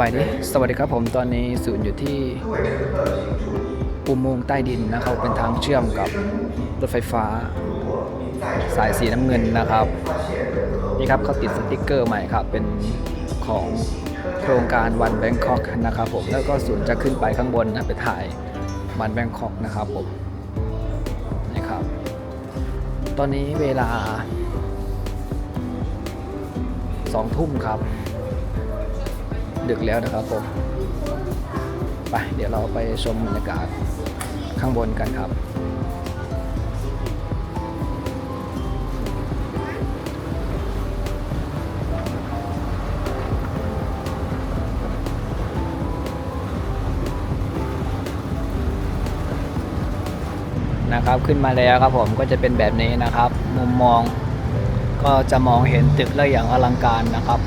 บายดีสวัสดีครับผมตอนนี้ศูนย์อยู่ที่อุโมงค์ใต้ดินนะครับเป็นทางเชื่อมกับรถไฟฟ้า สายสีน้ำเงินนะครับ นี่ครับเขาติดสติกเกอร์ใหม่ครับ เป็นของโครงการวันแบงคอกนะครับผมแล้วก็ศูนย์จะขึ้นไปข้างบนนะไปถ่ายวันแบงคอกนะครับผมนี่ครับ ตอนนี้เวลาสองทุ่มครับ ดึกแล้วนะครับผมไปเดี๋ยวเราไปชมบรรยากาศข้างบนกันครับนะครับขึ้นมาแล้วครับผมก็จะเป็นแบบนี้นะครับ มุมมองก็จะมองเห็นตึกได้อย่างอลังการนะครับ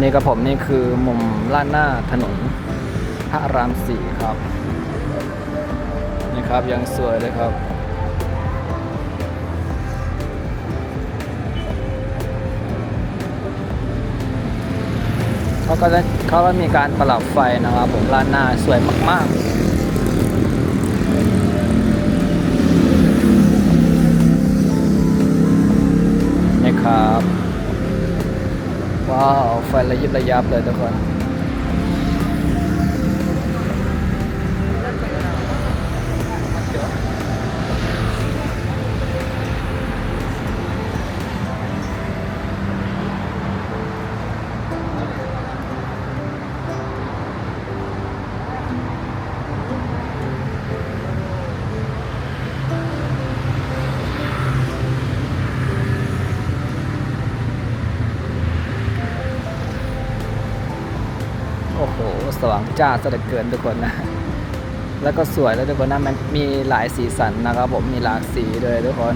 นี่กับผมนี่คือมุมล้านหน้าถนนพระรามสี่ครับ นี่ครับยังสวยเลยครับเขาก็จะเขาก็มีการปรับไฟนะครับผมล้านหน้าสวยมาก ๆ ว้าวไฟระยิบระยับเลยทุกคน ว่างจ้าสะเหลือเกินทุกคนนะ แล้วก็สวยแล้วทุกคนนะมันมีหลายสีสันนะครับผมมีหลากสีเลยทุกคน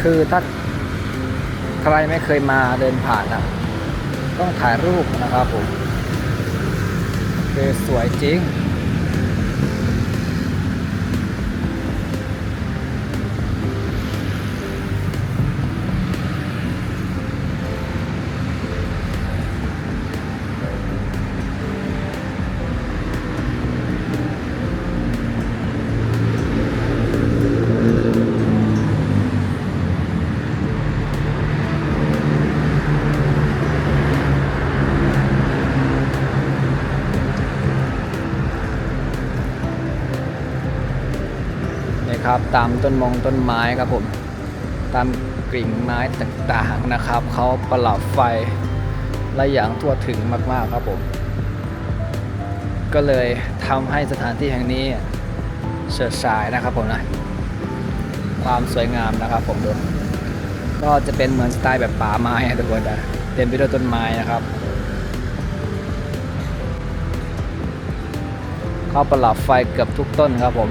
คือถ้าใครไม่เคยมาเดินผ่านนะต้องถ่ายรูปนะครับผมคือสวยจริง ตามต้นมงต้นไม้ครับผม ตามกิ่งไม้ต่างๆนะครับ เขาประหลับไฟและอย่างทั่วถึงมากๆครับผม ก็เลยทำให้สถานที่แห่งนี้เฉิดฉายนะครับผมนะ ความสวยงามนะครับผมดูก็จะเป็นเหมือนสไตล์แบบป่าไม้ทุกคนนะเต็มไปด้วยต้นไม้นะครับเขาประหลับไฟเกือบทุกต้นครับผม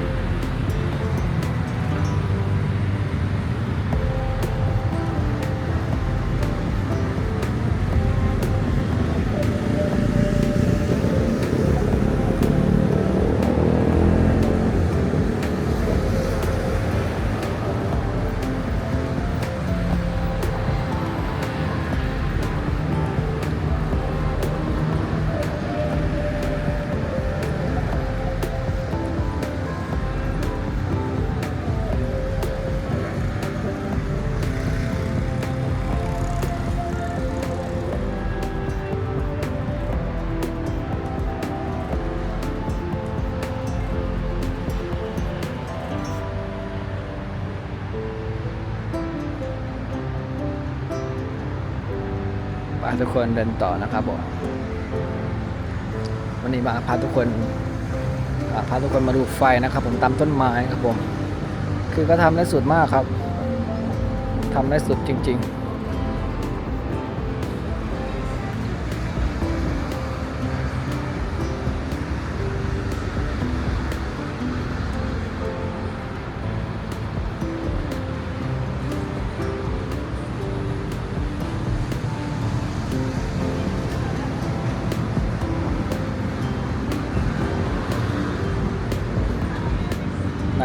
าทุกคนเดินต่อนะครับผมวันนี้มาพาทุกคนพาทุกคนมาดูไฟนะครับ ผมตามต้นไม้ครับผม คือก็ทำได้สุดมากครับทำได้สุดจริง ๆ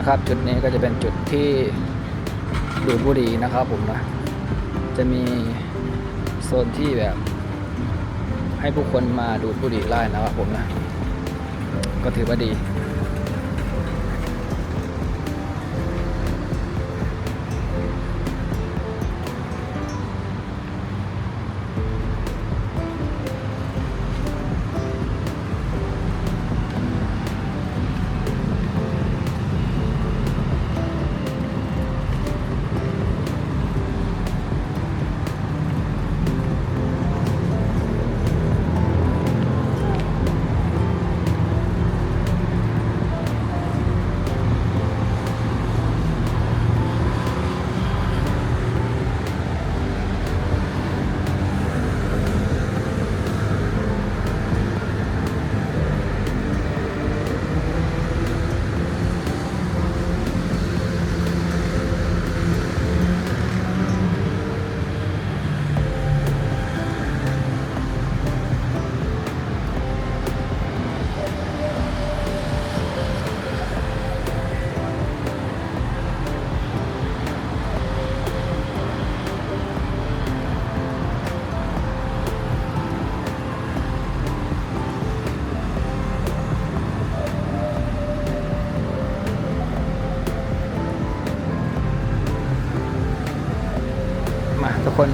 นะครับ จุดนี้ก็จะเป็นจุดที่ดูดบุหรี่นะครับผมนะ จะมีโซนที่แบบ ให้ผู้คนมาดูดบุหรี่ไล่นะครับผมนะ ก็ถือว่าดี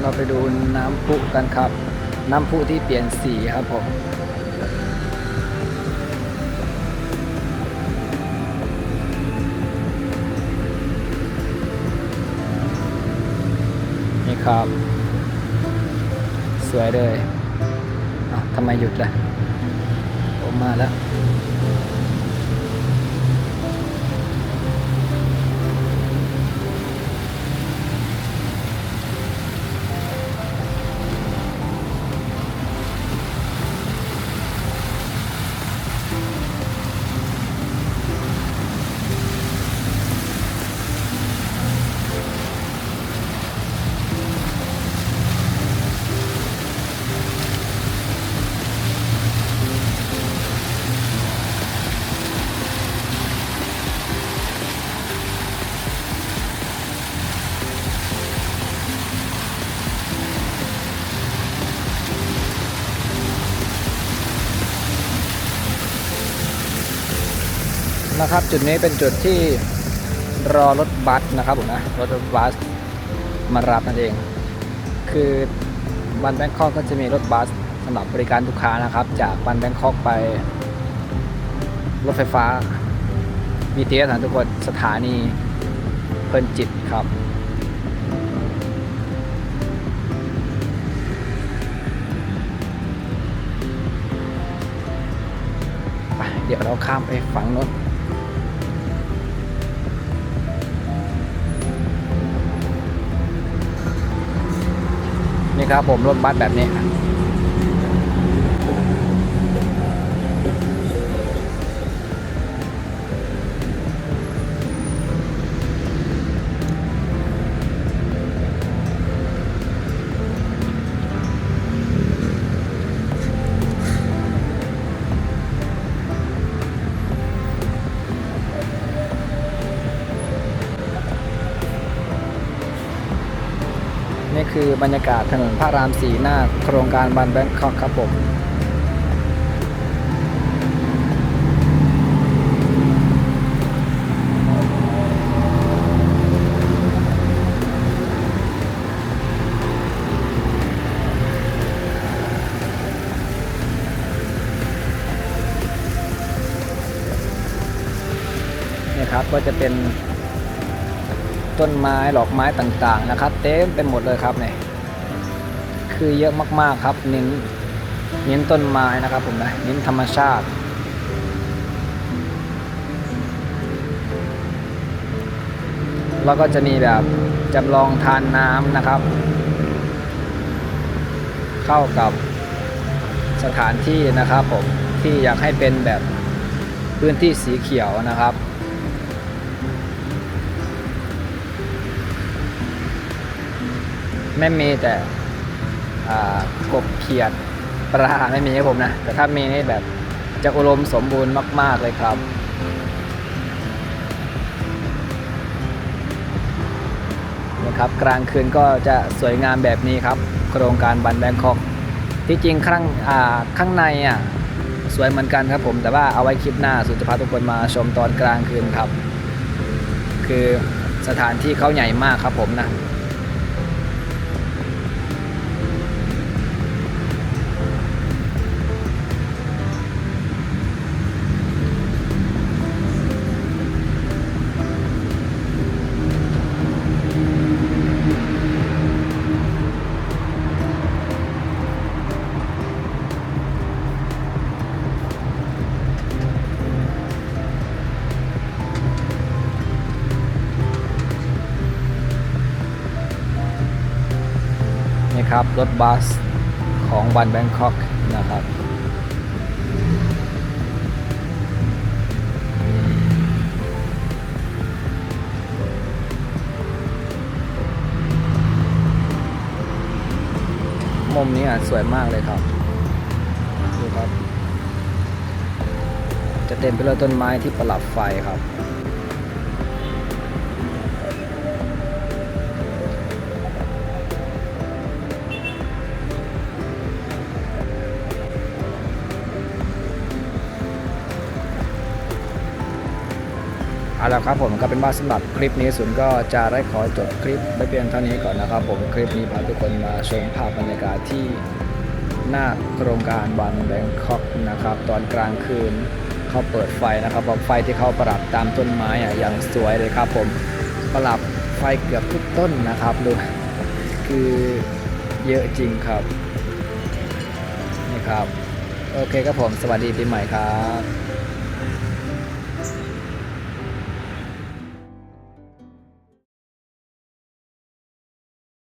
เราไปดูน้ำพุกันครับ น้ำพุที่เปลี่ยนสีครับผมนี่ครับ สวยเลยอ้าทำไมหยุดล่ะผมมาแล้ว นะครับ จุดนี้เป็นจุดที่รอรถบัสนะครับผมนะรถบัสมารับนั่นเอง คือบันแบงคอกก็จะมีรถบัสสำหรับบริการลูกค้านะครับ จากบันแบงคอกไป รถไฟฟ้า BTS นะทุกคนสถานีเพลินจิตครับไปเดี๋ยวเราข้ามไปฝั่งโน้น นี่ครับผมรถบัสแบบนี้ บรรยากาศถนนพระรามสีหน้า โครงการบันแบงคอกครับผมนี่ครับก็จะเป็นต้นไม้ดอกไม้ต่างๆนะครับ เต็มไปหมดเลยครับเนี่ย คือเยอะมากๆครับ เน้นเน้นต้นไม้นะครับผมนะเน้นธรรมชาติ แล้วก็จะมีแบบจำลองทานน้ำนะครับ เข้ากับสถานที่นะครับผมที่อยากให้เป็นแบบพื้นที่สีเขียวนะครับไม่มีแต่ กบเขียดปลาไม่มีให้ผมนะ แต่ถ้ามีนี่แบบจะอุดมสมบูรณ์มาก ๆ เลยครับ นะครับกลางคืนก็จะสวยงามแบบนี้ครับ โครงการบันแบงคอกที่จริงข้างข้างในอะสวยเหมือนกันครับผม แต่ว่าเอาไว้คลิปหน้าสุจะพาทุกคนมาชมตอนกลางคืนครับ คือสถานที่เขาใหญ่มากครับผมนะ รถบัสของวันแบงคอกนะครับมุมนี้อะสวยมากเลยครับดูครับ จะเต็มไปด้วยต้นไม้ที่ประดับไฟครับ ละครับผมก็เป็นว่าสำหรับคลิปนี้ศูนย์ก็จะได้ขอจบคลิปไว้เพียงเท่านี้ก่อนนะครับ ผมคลิปนี้พาทุกคนมาชมภาพบรรยากาศที่หน้าโครงการวันแบงคอกนะครับ ตอนกลางคืนเขาเปิดไฟนะครับผมไฟที่เขาประดับตามต้นไม้อะอย่างสวยเลยครับผมประดับไฟเกือบทุกต้นนะครับดูคือเยอะจริงครับนี่ครับ โอเคครับผมสวัสดีปีใหม่ครับ